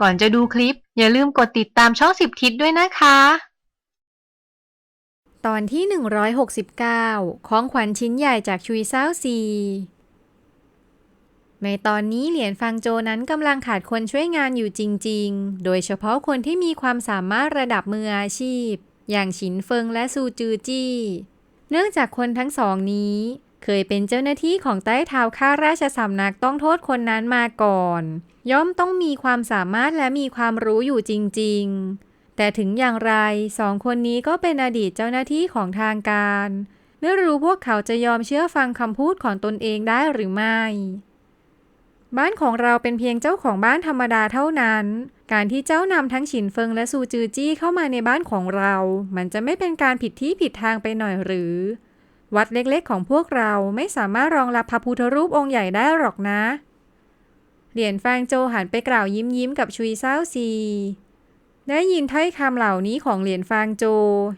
ก่อนจะดูคลิป อย่าลืมกดติดตามช่องสิบทิศด้วยนะคะ ตอนที่ 169 ของขวัญชิ้นใหญ่จากชุยเซาซี ในตอนนี้เหรียญฟังโจนั้นกำลังขาดคนช่วยงานอยู่จริง ๆ โดยเฉพาะคนที่มีความสามารถระดับมืออาชีพ อย่างฉินเฟิงและซูจือจี้ เนื่องจากคนทั้งสองนี้ เคยเป็นเจ้าหน้าที่ของใต้เท้าข้าราชสำนักต้องโทษคนนั้นมาก่อน ย่อมต้องมีความสามารถและมีความรู้อยู่จริง ๆ แต่ถึงอย่างไรสองคนนี้ก็เป็นอดีตเจ้าหน้าที่ของทางการ ไม่รู้พวกเขาจะยอมเชื่อฟังคำพูดของตนเองได้หรือไม่ บ้านของเราเป็นเพียงเจ้าของบ้านธรรมดาเท่านั้น การที่เจ้านำทั้งฉินเฟิงและซูจือจี้เข้ามาในบ้านของเรา มันจะไม่เป็นการผิดที่ผิดทางไปหน่อยหรือ วัดเล็กๆของพวกเราไม่สามารถรองรับพระพุทธรูปองค์ใหญ่ได้หรอกนะ เหรียญฟางโจหันไปกล่าวยิ้มยิ้มๆกับชุยเซาซีได้ยินถ้อยคำเหล่านี้ของเหรียญฟางโจ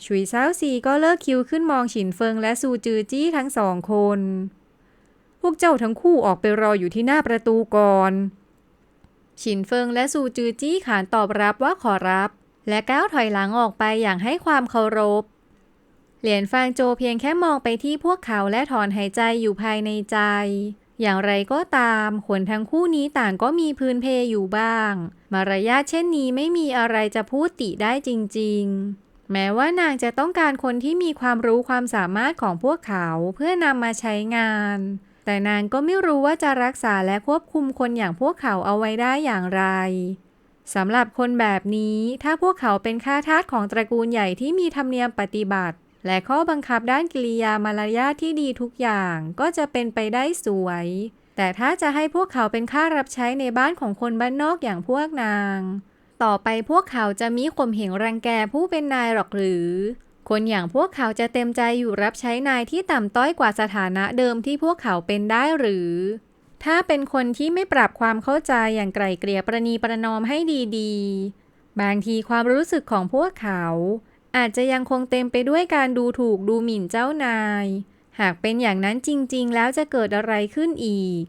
ชุยเซาซีก็เลิกคิวขึ้นมองฉินเฟิงและซูจือจี้ทั้งสองคน พวกเจ้าทั้งคู่ออกไปรออยู่ที่หน้าประตูก่อน ฉินเฟิงและซูจือจี้ขานตอบรับว่าขอรับ และก้าวถอยหลังออกไปอย่างให้ความเคารพ เหรียญฟางโจเพียงแค่มองไปที่พวกเขาและถอนหายใจอยู่ภายในใจ อย่างไรก็ตามคนทั้งคู่นี้ต่างก็มีพื้นเพอยู่บ้าง มารยาทเช่นนี้ไม่มีอะไรจะพูดติได้จริง ๆ แม้ว่านางจะต้องการคนที่มีความรู้ความสามารถของพวกเขาเพื่อนำมาใช้งาน แต่นางก็ไม่รู้ว่าจะรักษาและควบคุมคนอย่างพวกเขาเอาไว้ได้อย่างไรสำหรับคนแบบนี้ถ้าพวกเขาเป็นข้าทาสของตระกูลใหญ่ที่มีธรรมเนียมปฏิบัติ และข้อบังคับด้านกิริยามารยาทที่ดีทุกอย่างก็จะเป็นไปได้สวย แต่ถ้าจะให้พวกเขาเป็นข้ารับใช้ในบ้านของคนบ้านนอกอย่างพวกนาง ต่อไปพวกเขาจะมีข่มเหงรังแกผู้เป็นนายหรอกหรือ คนอย่างพวกเขาจะเต็มใจอยู่รับใช้นายที่ต่ำต้อยกว่าสถานะเดิมที่พวกเขาเป็นได้หรือ ถ้าเป็นคนที่ไม่ปรับความเข้าใจอย่างไกลเกลี่ยประนีประนอมให้ดีๆ บางทีความรู้สึกของพวกเขา อาจจะยังคงเต็มไปด้วยการดูถูกดูหมิ่นเจ้านาย หากเป็นอย่างนั้นจริง ๆ แล้วจะเกิดอะไรขึ้นอีก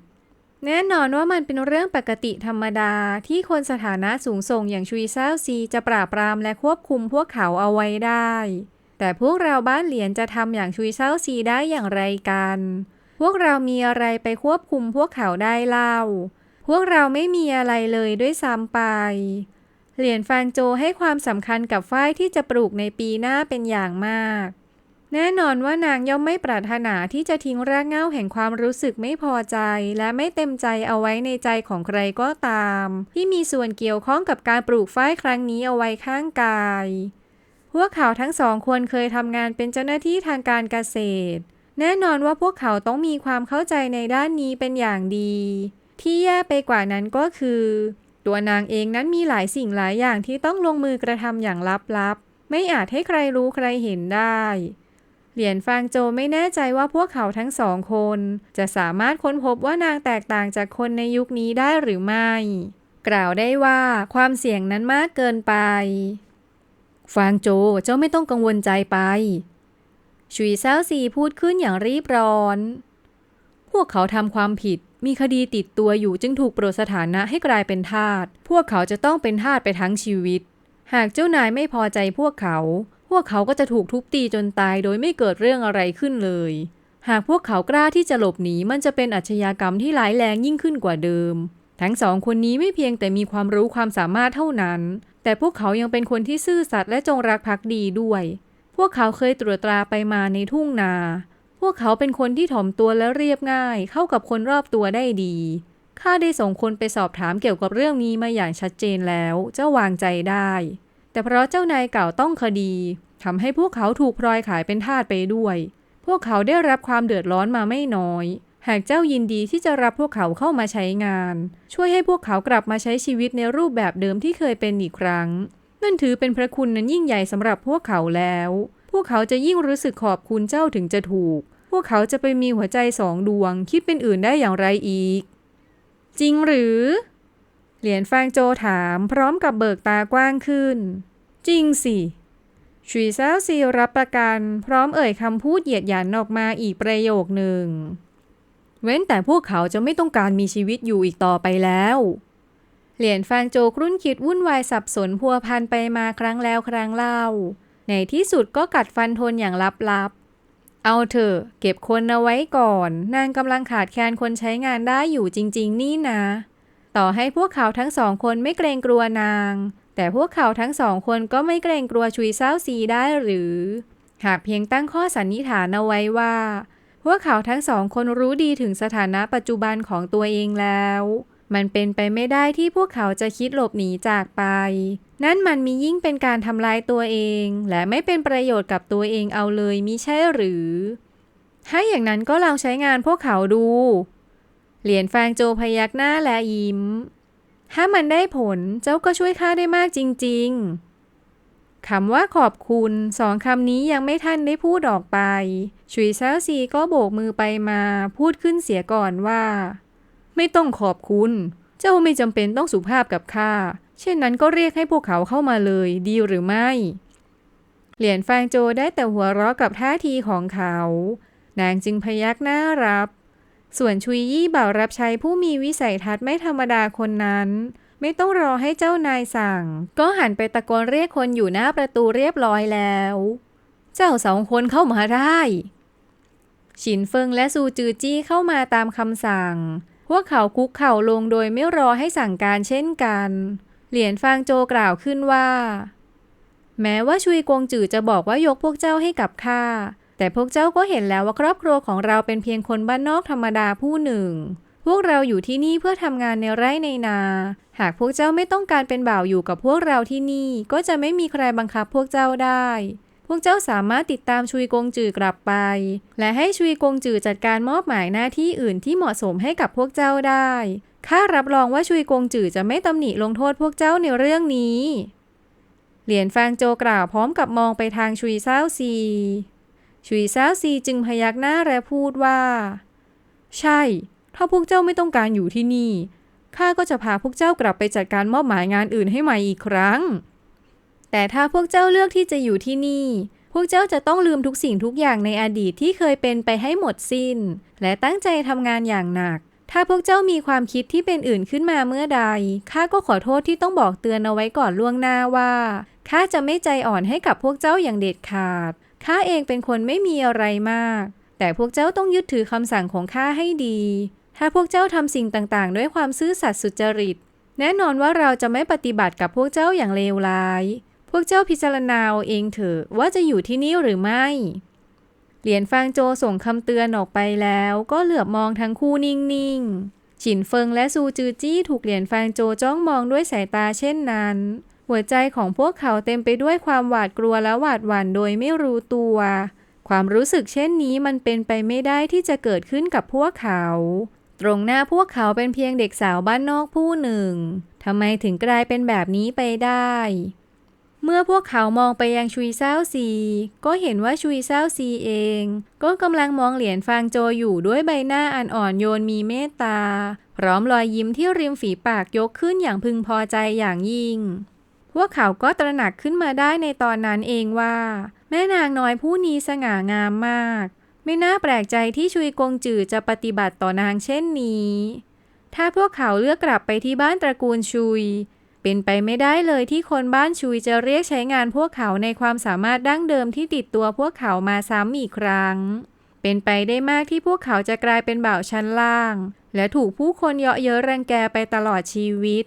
แน่นอนว่ามันเป็นเรื่องปกติธรรมดาที่คนสถานะสูงส่งอย่างชุยเซาซีจะปราบปรามและควบคุมพวกเขาเอาไว้ได้ แต่พวกเราบ้านเหรียญจะทำอย่างชุยเซาซีได้อย่างไรกัน พวกเรามีอะไรไปควบคุมพวกเขาได้เล่า พวกเราไม่มีอะไรเลยด้วยซ้ำไป เหรียญฟางโจให้ความสำคัญกับฝ้ายที่จะปลูกในปีหน้าเป็นอย่างมาก แน่นอนว่านางย่อมไม่ปรารถนาที่จะทิ้งรากเหง้าแห่งความรู้สึกไม่พอใจ และไม่เต็มใจเอาไว้ในใจของใครก็ตาม ที่มีส่วนเกี่ยวข้องกับการปลูกฝ้ายครั้งนี้เอาไว้ข้างกาย พวกเขาทั้งสองคนเคยทำงานเป็นเจ้าหน้าที่ทางการเกษตร แน่นอนว่าพวกเขาต้องมีความเข้าใจในด้านนี้เป็นอย่างดี ที่แย่ไปกว่านั้นก็คือ ตัวนางเองนั้นมีหลายสิ่งหลายอย่างที่ต้องลงมือกระทำอย่างลับๆ ไม่อาจให้ใครรู้ใครเห็นได้ เหรียญฟางโจไม่แน่ใจว่าพวกเขาทั้งสองคน จะสามารถค้นพบว่านางแตกต่างจากคนในยุคนี้ได้หรือไม่ กล่าวได้ว่าความเสี่ยงนั้นมากเกินไป ฟางโจเจ้าไม่ต้องกังวลใจไปชุยเซาซีพูดขึ้นอย่างรีบร้อน พวกเขาทำความผิด มีคดีติดตัวอยู่จึงถูกโปรดสถานะให้กลายเป็นทาส พวกเขาจะต้องเป็นทาสไปทั้งชีวิต หากเจ้านายไม่พอใจพวกเขา พวกเขาก็จะถูกทุบตีจนตายโดยไม่เกิดเรื่องอะไรขึ้นเลย หากพวกเขากล้าที่จะหลบหนีมันจะเป็นอาชญากรรมที่ร้ายแรงยิ่งขึ้นกว่าเดิม ทั้งสองคนนี้ไม่เพียงแต่มีความรู้ความสามารถเท่านั้น แต่พวกเขายังเป็นคนที่ซื่อสัตย์และจงรักภักดีด้วย พวกเขาเคยตรวจตราไปมาในทุ่งนา พวกเขาเป็นคนที่ถ่อมตัวและเรียบง่าย เข้ากับคนรอบตัวได้ดีข้าได้ส่งคนไปสอบถามเกี่ยวกับเรื่องนี้มาอย่างชัดเจนแล้ว เจ้าวางใจได้ แต่เพราะเจ้านายเก่าต้องคดีทำให้พวกเขาถูกพลอยขายเป็นทาสไปด้วย พวกเขาได้รับความเดือดร้อนมาไม่น้อย หากเจ้ายินดีที่จะรับพวกเขาเข้ามาใช้งาน ช่วยให้พวกเขากลับมาใช้ชีวิตในรูปแบบเดิมที่เคยเป็นอีกครั้ง นั่นถือเป็นพระคุณนั้นยิ่งใหญ่สำหรับพวกเขาแล้ว วกเขาจะยิ่งรู้สึกขอบคุณเจ้าถึงจะถูก พวกเขาจะไปมีหัวใจสองดวง คิดเป็นอื่นได้อย่างไรอีก จริงหรือ เหรียญฟางโจถามพร้อมกับเบิกตากว้างขึ้น จริงสิชุยเซาซีรับประกัน พร้อมเอ่ยคำพูดเหยียดหยันออกมาอีกประโยคหนึ่ง เว้นแต่พวกเขาจะไม่ต้องการมีชีวิตอยู่อีกต่อไปแล้ว เหรียญฟางโจครุ่นคิดวุ่นวายสับสนพัวพันไปมาครั้งแล้วครั้งเล่า ในที่สุดก็กัดฟันทนอย่างลับๆ เอาเถอะเก็บคนเอาไว้ก่อน นางกำลังขาดแคลนคนใช้งานได้อยู่จริง ๆ นี่นะ ต่อให้พวกเขาทั้งสองคนไม่เกรงกลัวนาง แต่พวกเขาทั้งสองคนก็ไม่เกรงกลัวชุยเศร้าซีได้หรือ หากเพียงตั้งข้อสันนิษฐานเอาไว้ว่า พวกเขาทั้งสองคนรู้ดีถึงสถานะปัจจุบันของตัวเองแล้ว มันเป็นไปไม่ได้ที่พวกเขาจะคิดหลบหนีจากไป นั่นมันมียิ่งเป็นการทำลายตัวเอง และไม่เป็นประโยชน์กับตัวเองเอาเลยมิใช่หรือ ถ้าอย่างนั้นก็ลองใช้งานพวกเขาดู เหรียญฟางโจพยักหน้าและยิ้ม ถ้ามันได้ผลเจ้าก็ช่วยข้าได้มากจริง ๆ คำว่าขอบคุณสองคำนี้ยังไม่ทันได้พูดออกไปชุยเซาซีก็โบกมือไปมาพูดขึ้นเสียก่อนว่า ไม่ต้องขอบคุณ เจ้าไม่จำเป็นต้องสุภาพกับข้า เช่นนั้นก็เรียกให้พวกเขาเข้ามาเลย ดีหรือไม่ เหรียญฟางโจได้แต่หัวเราะกับท่าทีของเขา นางจึงพยักหน้ารับ ส่วนชุยยี่บ่าวรับใช้ผู้มีวิสัยทัศน์ไม่ธรรมดาคนนั้น ไม่ต้องรอให้เจ้านายสั่ง ก็หันไปตะโกนเรียกคนอยู่หน้าประตูเรียบร้อยแล้ว เจ้าสองคนเข้ามาได้ฉินเฟิงและซูจือจี้เข้ามาตามคำสั่ง พวกเขาคุกเข่าลงโดยไม่รอให้สั่งการเช่นกัน เหรียญฟางโจกล่าวขึ้นว่า แม้ว่าชุยกงจือจะบอกว่ายกพวกเจ้าให้กับข้า แต่พวกเจ้าก็เห็นแล้วว่าครอบครัวของเราเป็นเพียงคนบ้านนอกธรรมดาผู้หนึ่ง พวกเราอยู่ที่นี่เพื่อทำงานในไร่ในนา หากพวกเจ้าไม่ต้องการเป็นบ่าวอยู่กับพวกเราที่นี่ ก็จะไม่มีใครบังคับพวกเจ้าได้ พวกเจ้าสามารถติดตามชุยกงจือกลับไป และให้ชุยกงจือจัดการมอบหมายหน้าที่อื่นที่เหมาะสมให้กับพวกเจ้าได้ข้ารับรองว่าชุยกงจือจะไม่ตำหนิลงโทษพวกเจ้าในเรื่องนี้ เหรียญฟางโจกล่าวพร้อมกับมองไปทางชุยเซาซี ชุยเซาซีจึงพยักหน้าและพูดว่า ใช่ ถ้าพวกเจ้าไม่ต้องการอยู่ที่นี่ ข้าก็จะพาพวกเจ้ากลับไปจัดการมอบหมายงานอื่นให้ใหม่อีกครั้ง แต่ถ้าพวกเจ้าเลือกที่จะอยู่ที่นี่ พวกเจ้าจะต้องลืมทุกสิ่งทุกอย่างในอดีตที่เคยเป็นไปให้หมดสิ้น และตั้งใจทำงานอย่างหนัก ถ้าพวกเจ้ามีความคิดที่เป็นอื่นขึ้นมาเมื่อใด ข้าก็ขอโทษที่ต้องบอกเตือนเอาไว้ก่อนล่วงหน้าว่า ข้าจะไม่ใจอ่อนให้กับพวกเจ้าอย่างเด็ดขาด ข้าเองเป็นคนไม่มีอะไรมาก แต่พวกเจ้าต้องยึดถือคำสั่งของข้าให้ดี ถ้าพวกเจ้าทำสิ่งต่างๆ ด้วยความซื่อสัตย์สุจริต แน่นอนว่าเราจะไม่ปฏิบัติกับพวกเจ้าอย่างเลวร้าย วกเจ้าพิจารณาเอาเองเถอะว่าจะอยู่ที่นี่หรือไม่ เหรียญฟางโจส่งคำเตือนออกไปแล้ว ก็เหลือบมองทั้งคู่นิ่งๆ ฉินเฟิงและซูจือจี้ถูกเหรียญฟางโจจ้องมองด้วยสายตาเช่นนั้น หัวใจของพวกเขาเต็มไปด้วยความหวาดกลัวและหวาดหวั่นโดยไม่รู้ตัว ความรู้สึกเช่นนี้มันเป็นไปไม่ได้ที่จะเกิดขึ้นกับพวกเขา ตรงหน้าพวกเขาเป็นเพียงเด็กสาวบ้านนอกผู้หนึ่งทำไมถึงกลายเป็นแบบนี้ไปได้ เมื่อพวกเขามองไปยังชุยเซาซี ก็เห็นว่าชุยเซาซีเอง ก็กำลังมองเหรียญฟางโจอยู่ด้วยใบหน้าอันอ่อนโยนมีเมตตา พร้อมรอยยิ้มที่ริมฝีปากยกขึ้นอย่างพึงพอใจอย่างยิ่ง พวกเขาก็ตระหนักขึ้นมาได้ในตอนนั้นเองว่า แม่นางน้อยผู้นี้สง่างามมาก ไม่น่าแปลกใจที่ชุยกงจือจะปฏิบัติต่อนางเช่นนี้ ถ้าพวกเขาเลือกกลับไปที่บ้านตระกูลชุย เป็นไปไม่ได้เลยที่คนบ้านชุยจะเรียกใช้งานพวกเขาในความสามารถดั้งเดิมที่ติดตัวพวกเขามาซ้ำอีกครั้ง เป็นไปได้มากที่พวกเขาจะกลายเป็นบ่าวชั้นล่าง และถูกผู้คนเยาะเย้ยรังแกไปตลอดชีวิต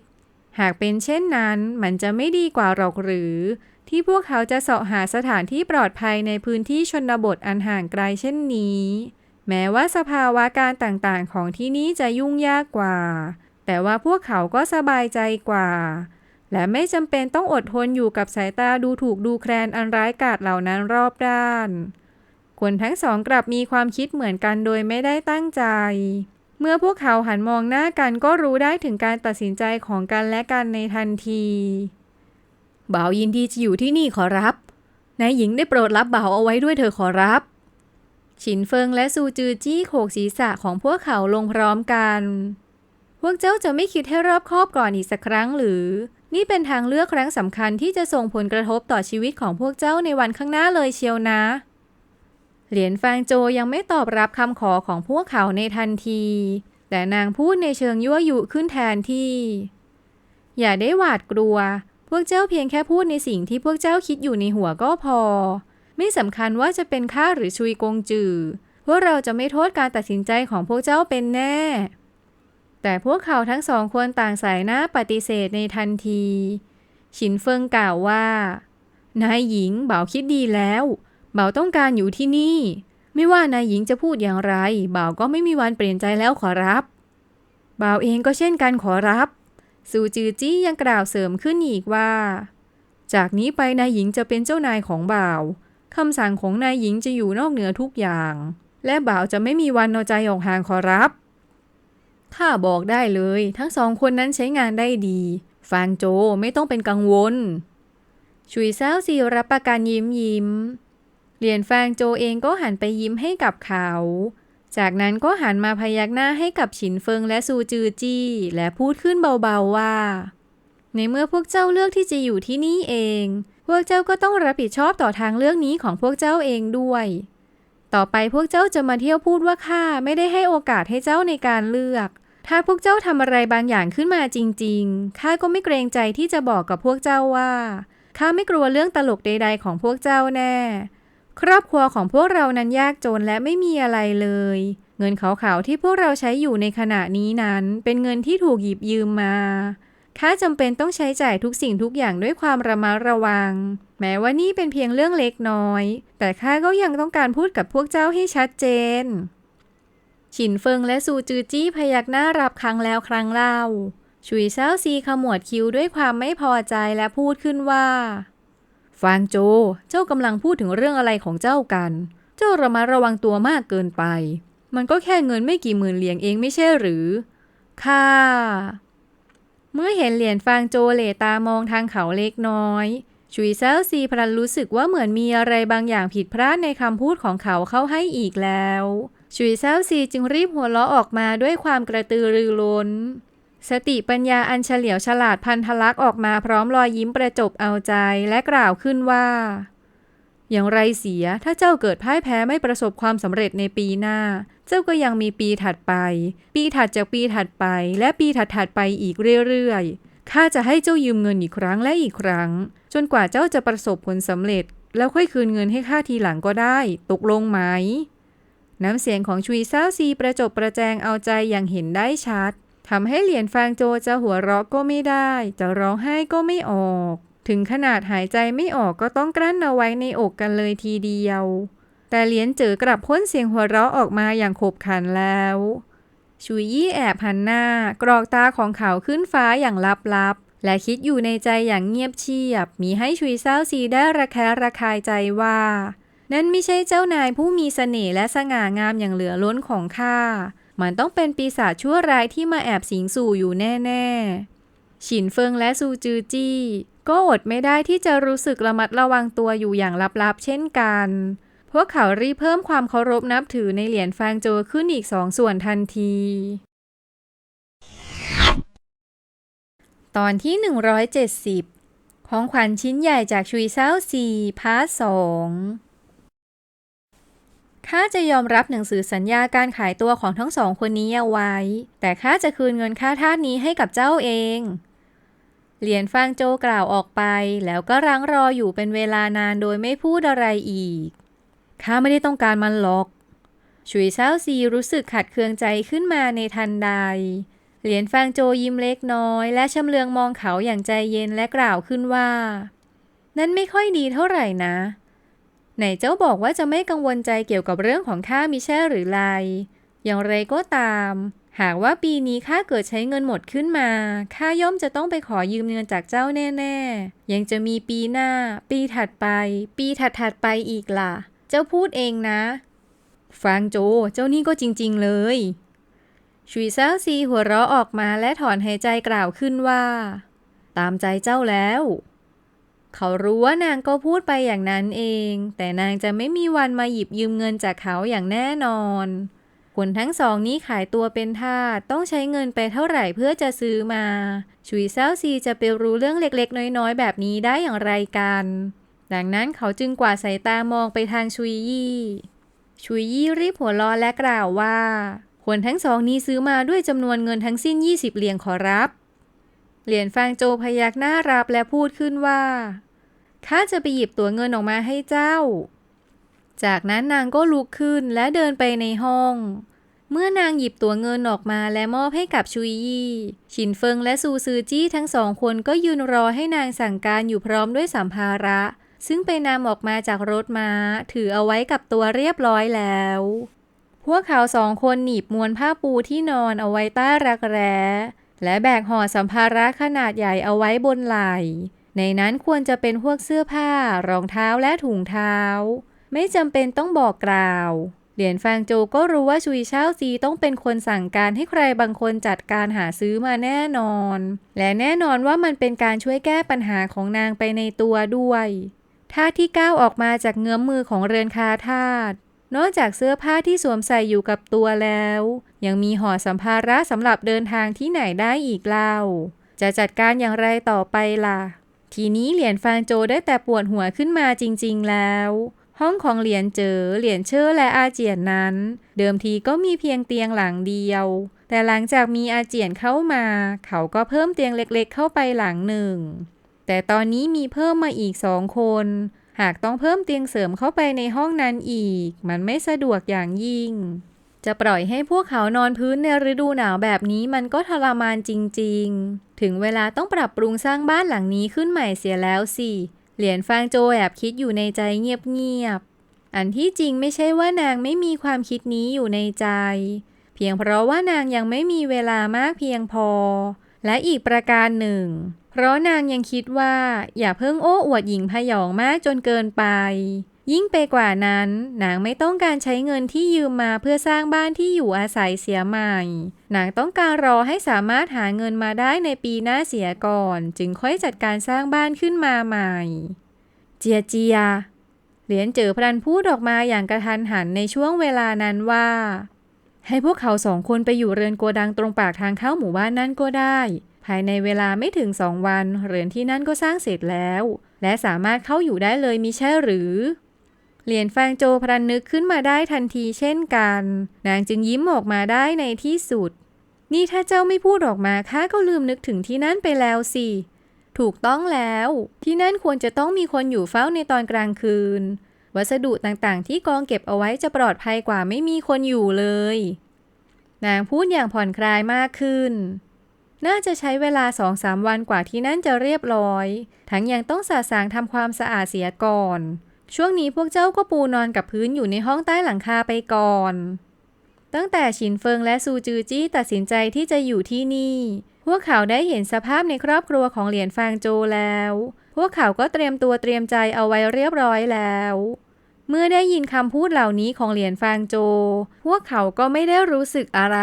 หากเป็นเช่นนั้นมันจะไม่ดีกว่าหรอกหรือ ที่พวกเขาจะเสาะหาสถานที่ปลอดภัยในพื้นที่ชนบทอันห่างไกลเช่นนี้ แม้ว่าสภาวะการต่างๆของที่นี้จะยุ่งยากกว่า แต่ว่าพวกเขาก็สบายใจกว่า และไม่จำเป็นต้องอดทนอยู่กับสายตาดูถูกดูแคลนอันร้ายกาจเหล่านั้นรอบด้าน คนทั้งสองกลับมีความคิดเหมือนกันโดยไม่ได้ตั้งใจ เมื่อพวกเขาหันมองหน้ากันก็รู้ได้ถึงการตัดสินใจของกันและกันในทันทีบ่าวยินดีจะอยู่ที่นี่ขอรับ นายหญิงได้โปรดรับบ่าวเอาไว้ด้วยเธอขอรับ ฉินเฟิงและซูจือจี้โขกศีรษะของพวกเขาลงพร้อมกัน พวกเจ้าจะไม่คิดให้รอบคอบก่อนอีกสักครั้งหรือ นี่เป็นทางเลือกครั้งสำคัญที่จะส่งผลกระทบต่อชีวิตของพวกเจ้าในวันข้างหน้าเลยเชียวนะ เหรียญฟางโจยังไม่ตอบรับคำขอของพวกเขาในทันที แต่นางพูดในเชิงยั่วยุขึ้นแทนที่ อย่าได้หวาดกลัว พวกเจ้าเพียงแค่พูดในสิ่งที่พวกเจ้าคิดอยู่ในหัวก็พอ ไม่สำคัญว่าจะเป็นข้าหรือชุยกงจือพวกเราจะไม่โทษการตัดสินใจของพวกเจ้าเป็นแน่ แต่พวกเขาทั้งสองคนต่างสายหน้าปฏิเสธในทันที ฉินเฟิงกล่าวว่า นายหญิงเบ่าคิดดีแล้ว เบ่าต้องการอยู่ที่นี่ ไม่ว่านายหญิงจะพูดอย่างไร เบ่าก็ไม่มีวันเปลี่ยนใจแล้วขอรับ เบ่าเองก็เช่นกันขอรับ ซูจือจี้ยังกล่าวเสริมขึ้นอีกว่า จากนี้ไปนายหญิงจะเป็นเจ้านายของบ่าวคำสั่งของนายหญิงจะอยู่นอกเหนือทุกอย่าง และบ่าวจะไม่มีวันเอาใจออกห่างขอรับ ข้าบอกได้เลย ทั้งสองคนนั้นใช้งานได้ดี ฟางโจไม่ต้องเป็นกังวล ชุยเซาซีรับประกันยิ้มยิ้ม เหรียญฟางโจเองก็หันไปยิ้มให้กับเขา จากนั้นก็หันมาพยักหน้าให้กับฉินเฟิงและซูจือจี้ และพูดขึ้นเบาๆว่า ในเมื่อพวกเจ้าเลือกที่จะอยู่ที่นี่เอง พวกเจ้าก็ต้องรับผิดชอบต่อทางเลือกนี้ของพวกเจ้าเองด้วย ต่อไปพวกเจ้าจะมาเที่ยวพูดว่าข้าไม่ได้ให้โอกาสให้เจ้าในการเลือก ถ้าพวกเจ้าทำอะไรบางอย่างขึ้นมาจริงๆข้าก็ไม่เกรงใจที่จะบอกกับพวกเจ้าว่าข้าไม่กลัวเรื่องตลกใด ๆ ของพวกเจ้าแน่ ครอบครัวของพวกเรานั้นยากจนและไม่มีอะไรเลย เงินขาวๆที่พวกเราใช้อยู่ในขณะนี้นั้น เป็นเงินที่ถูกหยิบยืมมา ข้าจำเป็นต้องใช้จ่ายทุกสิ่งทุกอย่างด้วยความระมัดระวัง แม้ว่านี่เป็นเพียงเรื่องเล็กน้อย แต่ข้าก็ยังต้องการพูดกับพวกเจ้าให้ชัดเจน ฉินเฟิงและซูจือจี้พยักหน้ารับครั้งแล้วครั้งเล่า ชุยเซาซีขมวดคิ้วด้วยความไม่พอใจและพูดขึ้นว่า ฟางโจ เจ้ากำลังพูดถึงเรื่องอะไรของเจ้ากัน เจ้าระมัดระวังตัวมากเกินไป มันก็แค่เงินไม่กี่หมื่นเหรียญเองไม่ใช่หรือค่ะ เมื่อเห็นเหรียญฟางโจเลตามองทางเขาเล็กน้อย ชุยเซาซีพลันรู้สึกว่าเหมือนมีอะไรบางอย่างผิดพลาดในคำพูดของเขาเข้าให้อีกแล้วชุยเซาซีจึงรีบหัวเราะออกมาด้วยความกระตือรือร้น สติปัญญาอันเฉลียวฉลาดพันทลักออกมาพร้อมรอยยิ้มประจบเอาใจและกล่าวขึ้นว่า อย่างไรเสียถ้าเจ้าเกิดพ่ายแพ้ไม่ประสบความสำเร็จในปีหน้า เจ้าก็ยังมีปีถัดไป ปีถัดจากปีถัดไป และปีถัดๆไปอีกเรื่อยๆข้าจะให้เจ้ายืมเงินอีกครั้งและอีกครั้ง จนกว่าเจ้าจะประสบผลสำเร็จ แล้วค่อยคืนเงินให้ข้าทีหลังก็ได้ ตกลงไหม น้ำเสียงของชุยเซาซีประจบประแจงเอาใจอย่างเห็นได้ชัดทำให้เหรียญฟางโจจะหัวเราะก็ไม่ได้ จะร้องไห้ก็ไม่ออก ถึงขนาดหายใจไม่ออกก็ต้องกลั้นเอาไว้ในอกกันเลยทีเดียว แต่เหรียญเจอกลับพ้นเสียงหัวเราะออกมาอย่างขบขันแล้วชุยยี่แอบหันหน้ากรอกตาของเขาขึ้นฟ้าอย่างลับๆ และคิดอยู่ในใจอย่างเงียบเชียบ มีให้ชุยเศร้าซีได้ระแคะระคายใจว่า นั่นไม่ใช่เจ้านายผู้มีเสน่ห์และสง่างามอย่างเหลือล้นของข้า มันต้องเป็นปีศาจชั่วร้ายที่มาแอบสิงสู่อยู่แน่ ๆ ฉินเฟิงและซูจือจี้ ก็อดไม่ได้ที่จะรู้สึกระมัดระวังตัวอยู่อย่างลับๆ เช่นกัน พวกเขารีเพิ่มความเคารพนับถือในเหรียญฟางโจขึ้นอีกสองส่วนทันที ตอนที่ 170 ของขวัญชิ้นใหญ่จากชุยเซาซีพาร์ทสองข้าจะยอมรับหนังสือสัญญาการขายตัวของทั้งสองคนนี้เอาไว้ แต่ข้าจะคืนเงินค่าทาสนี้ให้กับเจ้าเอง เหรียญฟางโจกล่าวออกไป แล้วก็รั้งรออยู่เป็นเวลานานโดยไม่พูดอะไรอีก ข้าไม่ได้ต้องการมันหรอก ชุยเซาซีรู้สึกขัดเคืองใจขึ้นมาในทันใด เหรียญฟางโจยิ้มเล็กน้อย และชำเลืองมองเขาอย่างใจเย็นและกล่าวขึ้นว่า นั่นไม่ค่อยดีเท่าไหร่นะ ไหนเจ้าบอกว่าจะไม่กังวลใจเกี่ยวกับเรื่องของข้ามิใช่หรือไร อย่างไรก็ตาม หากว่าปีนี้ข้าเกิดใช้เงินหมดขึ้นมาข้าย่อมจะต้องไปขอยืมเงินจากเจ้าแน่ๆ ยังจะมีปีหน้า ปีถัดไป ปีถัดๆไปอีกล่ะ เจ้าพูดเองนะฟางโจ เจ้านี่ก็จริงๆเลยชุยเซาซีหัวเราะออกมาและถอนหายใจกล่าวขึ้นว่า ตามใจเจ้าแล้ว เขารู้ว่านางก็พูดไปอย่างนั้นเอง แต่นางจะไม่มีวันมาหยิบยืมเงินจากเขาอย่างแน่นอน คนทั้งสองนี้ขายตัวเป็นทาสต้องใช้เงินไปเท่าไหร่เพื่อจะซื้อมาชุยเซาซีจะไปรู้เรื่องเล็กๆ น้อยๆ แบบนี้ได้อย่างไรกัน ดังนั้นเขาจึงกวาดสายตามองไปทางชุยยี่ชุยยี่รีบหัวเราะและกล่าวว่าคนทั้งสองนี้ซื้อมาด้วยจำนวนเงินทั้งสิ้น 20 เหรียญขอรับ เหรียญฟางโจพยักหน้ารับและพูดขึ้นว่าข้าจะไปหยิบตัวเงินออกมาให้เจ้า จากนั้นนางก็ลุกขึ้นและเดินไปในห้อง เมื่อนางหยิบตัวเงินออกมาและมอบให้กับชุยยี่ ชินเฟิงและซูซือจี้ทั้งสองคนก็ยืนรอให้นางสั่งการอยู่พร้อมด้วยสัมภาระ ซึ่งไปนำออกมาจากรถม้า ถือเอาไว้กับตัวเรียบร้อยแล้ว พวกเขาสองคนหนีบมวนผ้าปูที่นอนเอาไว้ใต้รักแร้ และแบกห่อสัมภาระขนาดใหญ่เอาไว้บนไหล่ในนั้นควรจะเป็นพวกเสื้อผ้า รองเท้าและถุงเท้า ไม่จำเป็นต้องบอกกล่าว เหรียญฟางโจก็รู้ว่าชุยเช่าซีต้องเป็นคนสั่งการให้ใครบางคนจัดการหาซื้อมาแน่นอน และแน่นอนว่ามันเป็นการช่วยแก้ปัญหาของนางไปในตัวด้วยท่าที่ก้าวออกมาจากเงื้อมมือของเรือนคาทาสนอกจากเสื้อผ้าที่สวมใส่อยู่กับตัวแล้ว ยังมีห่อสัมภาระสำหรับเดินทางที่ไหนได้อีกเล่า จะจัดการอย่างไรต่อไปล่ะ ทีนี้เหรียญฟางโจได้แต่ปวดหัวขึ้นมาจริง ๆ แล้ว ห้องของเหรียญเจอเหรียญเชอร์และอาเจียนนั้น เดิมทีก็มีเพียงเตียงหลังเดียว แต่หลังจากมีอาเจียนเข้ามา เขาก็เพิ่มเตียงเล็กๆ เข้าไปหลังหนึ่ง แต่ตอนนี้มีเพิ่มมาอีกสองคน หากต้องเพิ่มเตียงเสริมเข้าไปในห้องนั้นอีก มันไม่สะดวกอย่างยิ่ง จะปล่อยให้พวกเขานอนพื้นในฤดูหนาวแบบนี้มันก็ทรมานจริง ๆ ถึงเวลาต้องปรับปรุงสร้างบ้านหลังนี้ขึ้นใหม่เสียแล้วสิ เหรียญฟางโจแอบคิดอยู่ในใจเงียบๆ อันที่จริงไม่ใช่ว่านางไม่มีความคิดนี้อยู่ในใจ เพียงเพราะว่านางยังไม่มีเวลามากเพียงพอ และอีกประการหนึ่ง เพราะนางยังคิดว่าอย่าเพิ่งโอ้อวดหญิงพยองมากจนเกินไป ยิ่งไปกว่านั้น นางไม่ต้องการใช้เงินที่ยืมมาเพื่อสร้างบ้านที่อยู่อาศัยเสียใหม่ นางต้องการรอให้สามารถหาเงินมาได้ในปีหน้าเสียก่อน จึงค่อยจัดการสร้างบ้านขึ้นมาใหม่ เจียเจีย เหรียญเจอพลันพูดออกมาอย่างกระทันหันในช่วงเวลานั้นว่า ให้พวกเขาสองคนไปอยู่เรือนโกดังตรงปากทางเข้าหมู่บ้านนั่นก็ได้ ภายในเวลาไม่ถึงสองวัน เรือนที่นั่นก็สร้างเสร็จแล้ว และสามารถเข้าอยู่ได้เลยมิใช่หรือ เหรียญฟางโจพรันนึกขึ้นมาได้ทันทีเช่นกัน นางจึงยิ้มออกมาได้ในที่สุด นี่ถ้าเจ้าไม่พูดออกมาข้าก็ลืมนึกถึงที่นั่นไปแล้วสิ ถูกต้องแล้ว ที่นั่นควรจะต้องมีคนอยู่เฝ้าในตอนกลางคืน วัสดุต่างๆ ที่กองเก็บเอาไว้จะปลอดภัยกว่าไม่มีคนอยู่เลย นางพูดอย่างผ่อนคลายมากขึ้นน่าจะใช้เวลาสองสามวันกว่าที่นั่นจะเรียบร้อย ทั้งยังต้องสาสางทำความสะอาดเสียก่อน ช่วงนี้พวกเจ้าก็ปูนอนกับพื้นอยู่ในห้องใต้หลังคาไปก่อน ตั้งแต่ฉินเฟิงและซูจือจี้ตัดสินใจที่จะอยู่ที่นี่ พวกเขาได้เห็นสภาพในครอบครัวของเหรียญฟางโจแล้ว พวกเขาก็เตรียมตัวเตรียมใจเอาไว้เรียบร้อยแล้ว เมื่อได้ยินคำพูดเหล่านี้ของเหรียญฟางโจ พวกเขาก็ไม่ได้รู้สึกอะไร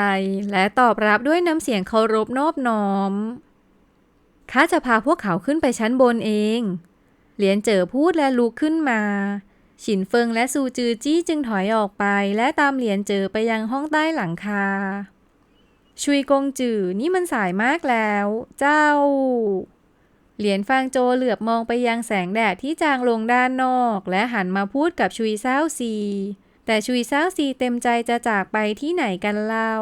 และตอบรับด้วยน้ำเสียงเคารพนอบน้อมข้าจะพาพวกเขาขึ้นไปชั้นบนเอง เหรียญเจอพูดและลุกขึ้นมา ฉินเฟิงและซูจือจี้จึงถอยออกไป และตามเหรียญเจอไปยังห้องใต้หลังคา ชุยกงจือนี่มันสายมากแล้ว เจ้า เหรียญฟางโจเหลือบมองไปยังแสงแดดที่จางลงด้านนอก และหันมาพูดกับชุยเซาซี แต่ชุยเซาซีเต็มใจจะจากไปที่ไหนกันเล่า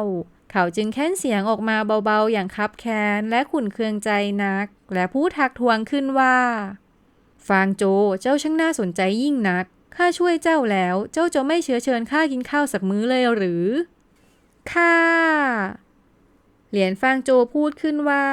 เขาจึงแค้นเสียงออกมาเบาๆอย่างคับแค้นและขุนเคืองใจนัก และพูดทักทวงขึ้นว่า ฟางโจเจ้าช่างน่าสนใจยิ่งนัก ข้าช่วยเจ้าแล้ว เจ้าจะไม่เชื้อเชิญข้ากินข้าวสักมื้อเลยหรือ ข้า เหรียญฟางโจพูดขึ้นว่า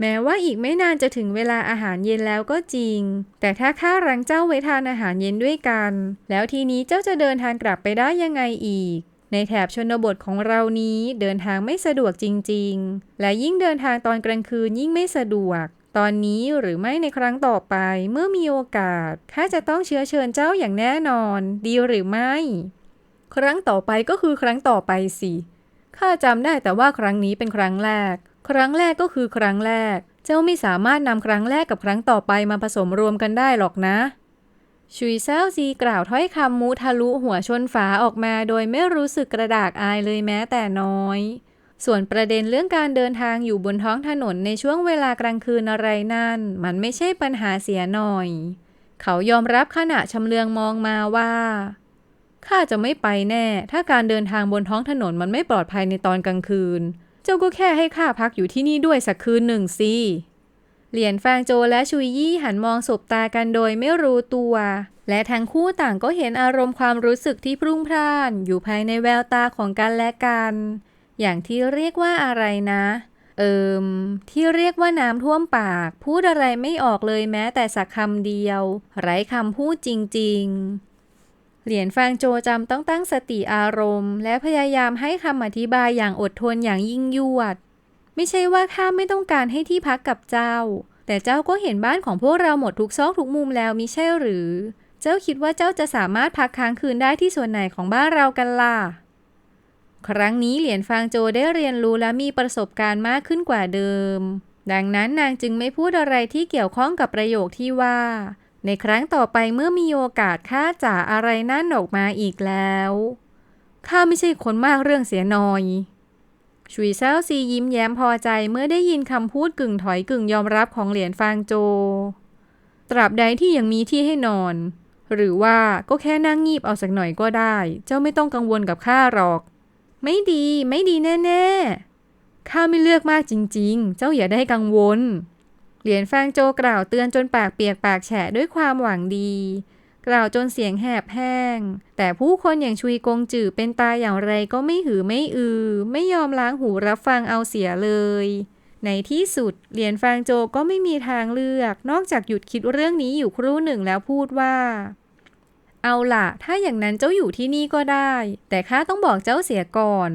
แม้ว่าอีกไม่นานจะถึงเวลาอาหารเย็นแล้วก็จริง แต่ถ้าข้ารังเจ้าไว้ทานอาหารเย็นด้วยกัน แล้วทีนี้เจ้าจะเดินทางกลับไปได้ยังไงอีกในแถบชนบทของเรานี้เดินทางไม่สะดวกจริง ๆ และยิ่งเดินทางตอนกลางคืนยิ่งไม่สะดวก ตอนนี้หรือไม่ในครั้งต่อไปเมื่อมีโอกาสข้าจะต้องเชื้อเชิญเจ้าอย่างแน่นอน ดีหรือไม่ ครั้งต่อไปก็คือครั้งต่อไปสิข้าจำได้แต่ว่าครั้งนี้เป็นครั้งแรก ครั้งแรกก็คือครั้งแรก เจ้าไม่สามารถนำครั้งแรกกับครั้งต่อไปมาผสมรวมกันได้หรอกนะชุยเซาซีกล่าวถ้อยคำมูทะลุหัวชนฝาออกมาโดยไม่รู้สึกกระดากอายเลยแม้แต่น้อย ส่วนประเด็นเรื่องการเดินทางอยู่บนท้องถนนในช่วงเวลากลางคืนอะไรนั่น มันไม่ใช่ปัญหาเสียหน่อย เขายอมรับขณะชำเลืองมองมาว่าข้าจะไม่ไปแน่ ถ้าการเดินทางบนท้องถนนมันไม่ปลอดภัยในตอนกลางคืน เจ้าก็แค่ให้ข้าพักอยู่ที่นี่ด้วยสักคืนหนึ่งสิเหรียญฟางโจและชุยยี่หันมองสบตากันโดยไม่รู้ตัว และทั้งคู่ต่างก็เห็นอารมณ์ความรู้สึกที่พรุ่งพล่าน อยู่ภายในแววตาของกันและกัน อย่างที่เรียกว่าอะไรนะ เอิมที่เรียกว่าน้ำท่วมปาก พูดอะไรไม่ออกเลยแม้แต่สักคำเดียว ไร้คำพูดจริง ๆเหรียญฟางโจจำต้องตั้งสติอารมณ์ และพยายามให้คำอธิบายอย่างอดทนอย่างยิ่งยวด ไม่ใช่ว่าข้าไม่ต้องการให้ที่พักกับเจ้า แต่เจ้าก็เห็นบ้านของพวกเราหมดทุกซอกทุกมุมแล้วมิใช่หรือ เจ้าคิดว่าเจ้าจะสามารถพักค้างคืนได้ที่ส่วนไหนของบ้านเรากันล่ะ ครั้งนี้เหรียญฟางโจได้เรียนรู้และมีประสบการณ์มากขึ้นกว่าเดิม ดังนั้นนางจึงไม่พูดอะไรที่เกี่ยวข้องกับประโยคที่ว่า ในครั้งต่อไปเมื่อมีโอกาสข้าจะอะไรนั่นออกมาอีกแล้วข้าไม่ใช่คนมากเรื่องเสียหนอยชุยเซาซียิ้มแย้มพอใจเมื่อได้ยินคำพูดกึ่งถอยกึ่งยอมรับของเหรียญฟางโจ ตราบใดที่ยังมีที่ให้นอน หรือว่าก็แค่นั่งงีบเอาสักหน่อยก็ได้ เจ้าไม่ต้องกังวลกับข้าหรอก ไม่ดี ไม่ดีแน่ๆ ข้าไม่เลือกมากจริง ๆ เจ้าอย่าได้กังวล เหรียญฟางโจกล่าวเตือนจนปากเปียกปากแฉะด้วยความหวังดี กล่าวจนเสียงแหบแห้ง แต่ผู้คนอย่างชุยกงจือเป็นตาอย่างไรก็ไม่หือไม่อือ ไม่ยอมล้างหูรับฟังเอาเสียเลย ในที่สุด เหรียญฟางโจก็ไม่มีทางเลือก นอกจากหยุดคิดเรื่องนี้อยู่ครู่หนึ่งแล้วพูดว่า เอาล่ะ ถ้าอย่างนั้นเจ้าอยู่ที่นี่ก็ได้ แต่ข้าต้องบอกเจ้าเสียก่อน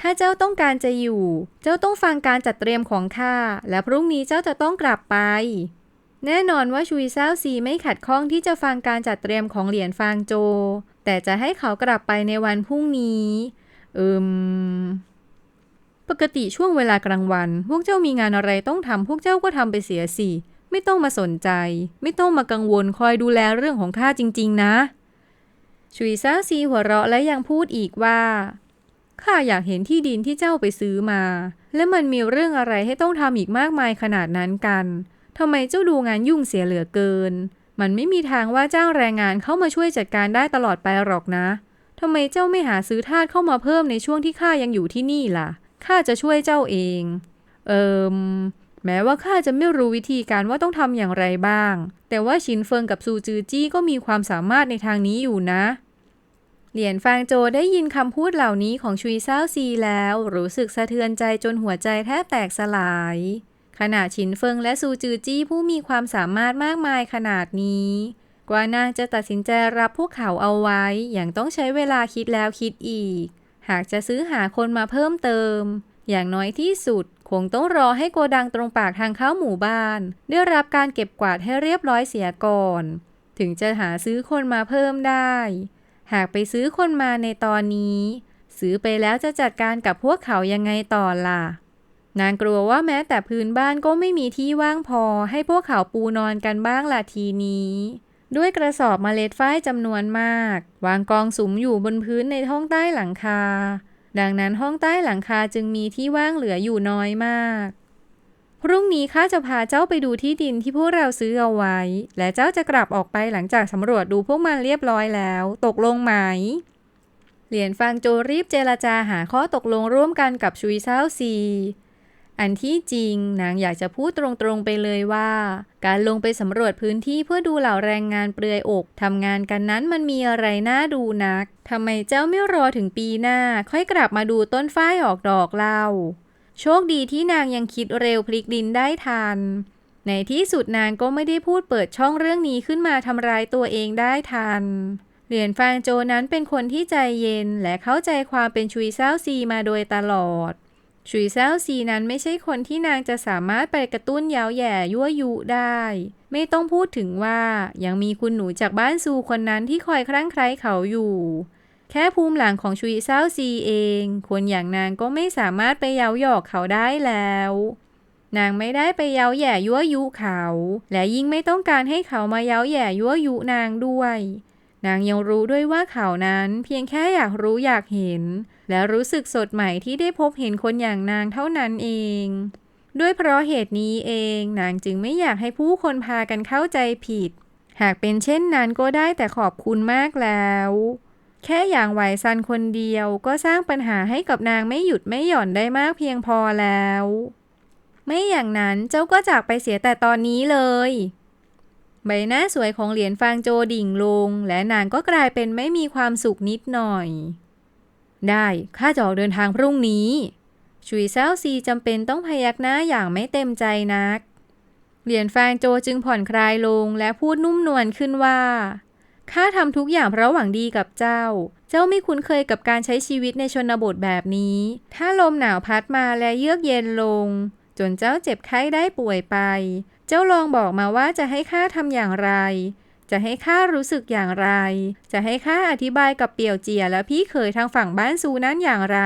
ถ้าเจ้าต้องการจะอยู่ เจ้าต้องฟังการจัดเตรียมของข้า และพรุ่งนี้เจ้าจะต้องกลับไป แน่นอนว่าชุยเซาซีไม่ขัดข้องที่จะฟังการจัดเตรียมของเหรียญฟางโจ แต่จะให้เขากลับไปในวันพรุ่งนี้อืมปกติช่วงเวลากลางวัน พวกเจ้ามีงานอะไรต้องทำพวกเจ้าก็ทำไปเสียสิ ไม่ต้องมาสนใจ ไม่ต้องมากังวลคอยดูแลเรื่องของข้าจริง ๆ นะ ชุยซ่าซีหัวเราะและยังพูดอีกว่า ข้าอยากเห็นที่ดินที่เจ้าไปซื้อมา และมันมีเรื่องอะไรให้ต้องทำอีกมากมายขนาดนั้นกันทำไมเจ้าดูงานยุ่งเสียเหลือเกิน มันไม่มีทางว่าจ้างแรงงานเข้ามาช่วยจัดการได้ตลอดไปหรอกนะทำไมเจ้าไม่หาซื้อทาสเข้ามาเพิ่มในช่วงที่ข้ายังอยู่ที่นี่ล่ะ ข้าจะช่วยเจ้าเอง เอิม แม้ว่าข้าจะไม่รู้วิธีการว่าต้องทำอย่างไรบ้าง แต่ว่าชินเฟิงกับซูจือจี้ก็มีความสามารถในทางนี้อยู่นะ เหรียญฟางโจได้ยินคำพูดเหล่านี้ของชุยเซาซีแล้ว รู้สึกสะเทือนใจจนหัวใจแทบแตกสลาย ขณะชินเฟิงและซูจือจี้ผู้มีความสามารถมากมายขนาดนี้ กว่านางจะตัดสินใจรับพวกเขาเอาไว้ อย่างต้องใช้เวลาคิดแล้วคิดอีก หากจะซื้อหาคนมาเพิ่มเติม อย่างน้อยที่สุด คงต้องรอให้โกดังตรงปากทางเข้าหมู่บ้าน ได้รับการเก็บกวาดให้เรียบร้อยเสียก่อน ถึงจะหาซื้อคนมาเพิ่มได้ หากไปซื้อคนมาในตอนนี้ ซื้อไปแล้วจะจัดการกับพวกเขายังไงต่อล่ะ นางกลัวว่าแม้แต่พื้นบ้านก็ไม่มีที่ว่างพอให้พวกเขาปูนอนกันบ้างล่ะทีนี้ด้วยกระสอบเมล็ดฝ้ายจำนวนมาก วางกองสุมอยู่บนพื้นในห้องใต้หลังคา ดังนั้นห้องใต้หลังคาจึงมีที่ว่างเหลืออยู่น้อยมาก พรุ่งนี้ข้าจะพาเจ้าไปดูที่ดินที่พวกเราซื้อเอาไว้ และเจ้าจะกลับออกไปหลังจากสำรวจดูพวกมันเรียบร้อยแล้ว ตกลงไหม เหรียญฟางโจรีบเจรจาหาข้อตกลงร่วมกันกับชุยเซาซี อันที่จริงนางอยากจะพูดตรงๆไปเลยว่า การลงไปสำรวจพื้นที่เพื่อดูเหล่าแรงงานเปลือยอกทำงานกันนั้นมันมีอะไรน่าดูนักทำไมเจ้าไม่รอถึงปีหน้า ค่อยกลับมาดูต้นฝ้ายออกดอกเล่า โชคดีที่นางยังคิดเร็วพลิกดินได้ทัน ในที่สุดนางก็ไม่ได้พูดเปิดช่องเรื่องนี้ขึ้นมาทำร้ายตัวเองได้ทันเหรียญฟางโจนั้นเป็นคนที่ใจเย็นและเข้าใจความเป็นชุยเซาซีมาโดยตลอด ชุยเซาซีนั้นไม่ใช่คนที่นางจะสามารถไปกระตุ้นเย้าแย่ยั่วยุได้ ไม่ต้องพูดถึงว่ายังมีคุณหนูจากบ้านซูคนนั้นที่คอยครั่งไคล้เขาอยู่ แค่ภูมิหลังของชุยเซาซีเอง คนอย่างนางก็ไม่สามารถไปเย้าหยอกเขาได้แล้วนางไม่ได้ไปเย้าแย่ยั่วยุเขา และยิ่งไม่ต้องการให้เขามาเย้าแย่ยั่วยุนางด้วย นางยังรู้ด้วยว่าเขานั้นเพียงแค่อยากรู้อยากเห็น และรู้สึกสดใหม่ที่ได้พบเห็นคนอย่างนางเท่านั้นเอง ด้วยเพราะเหตุนี้เองนางจึงไม่อยากให้ผู้คนพากันเข้าใจผิด หากเป็นเช่นนั้นก็ได้แต่ขอบคุณมากแล้ว แค่อย่างไหวซันคนเดียวก็สร้างปัญหาให้กับนางไม่หยุดไม่หย่อนได้มากเพียงพอแล้ว ไม่อย่างนั้นเจ้าก็จากไปเสียแต่ตอนนี้เลยใบหน้าสวยของเหรียญฟางโจดิ่งลง และนางก็กลายเป็นไม่มีความสุขนิดหน่อย ได้ข้าจะออกเดินทางพรุ่งนี้ชุยเซาซีจำเป็นต้องพยักหน้าอย่างไม่เต็มใจนัก เหรียญฟางโจจึงผ่อนคลายลงและพูดนุ่มนวลขึ้นว่าข้าทำทุกอย่างเพราะหวังดีกับเจ้า เจ้าไม่คุ้นเคยกับการใช้ชีวิตในชนบทแบบนี้ ถ้าลมหนาวพัดมาและเยือกเย็นลง จนเจ้าเจ็บไข้ได้ป่วยไป เจ้าลองบอกมาว่าจะให้ข้าทำอย่างไร จะให้ข้ารู้สึกอย่างไร จะให้ข้าอธิบายกับเปียวเจียและพี่เขยทางฝั่งบ้านซูนั้นอย่างไร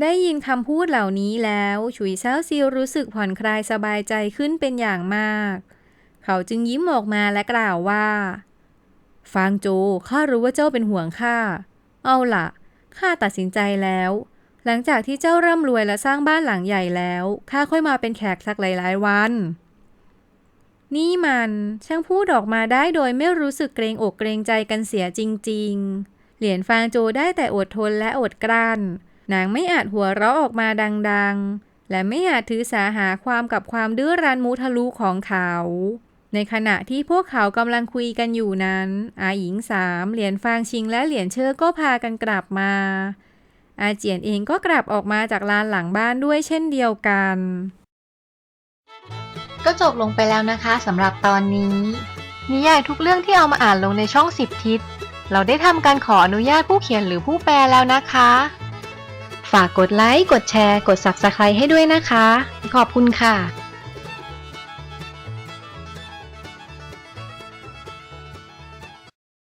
ได้ยินคำพูดเหล่านี้แล้ว ฉุยเซาซิลรู้สึกผ่อนคลายสบายใจขึ้นเป็นอย่างมาก เขาจึงยิ้มออกมาและกล่าวว่าฟางโจข้ารู้ว่าเจ้าเป็นห่วงข้า เอาล่ะ ข้าตัดสินใจแล้ว หลังจากที่เจ้าร่ำรวยและสร้างบ้านหลังใหญ่แล้ว ข้าค่อยมาเป็นแขกสักหลายๆวัน นี่มันช่างพูดออกมาได้โดยไม่รู้สึกเกรงอกเกรงใจกันเสียจริง ๆ เหรียญฟางโจได้แต่อดทนและอดกลั้น นางไม่อาจหัวเราะออกมาดังๆ และไม่อาจถือสาหาความกับความดื้อรั้นมุทะลุของเขา ในขณะที่พวกเขากำลังคุยกันอยู่นั้น อาหญิงสามเหรียญฟางชิงและเหรียญเชอร์ก็พากันกลับมา อาเจียนเองก็กลับออกมาจากลานหลังบ้านด้วยเช่นเดียวกัน ก็จบลงไปแล้วนะคะสำหรับตอนนี้ นิยายทุกเรื่องที่เอามาอ่านลงในช่องสิบทิศ เราได้ทำการขออนุญาตผู้เขียนหรือผู้แปลแล้วนะคะ ฝากกดไลค์ กดแชร์ กด Subscribe ให้ด้วยนะคะ ขอบคุณค่ะ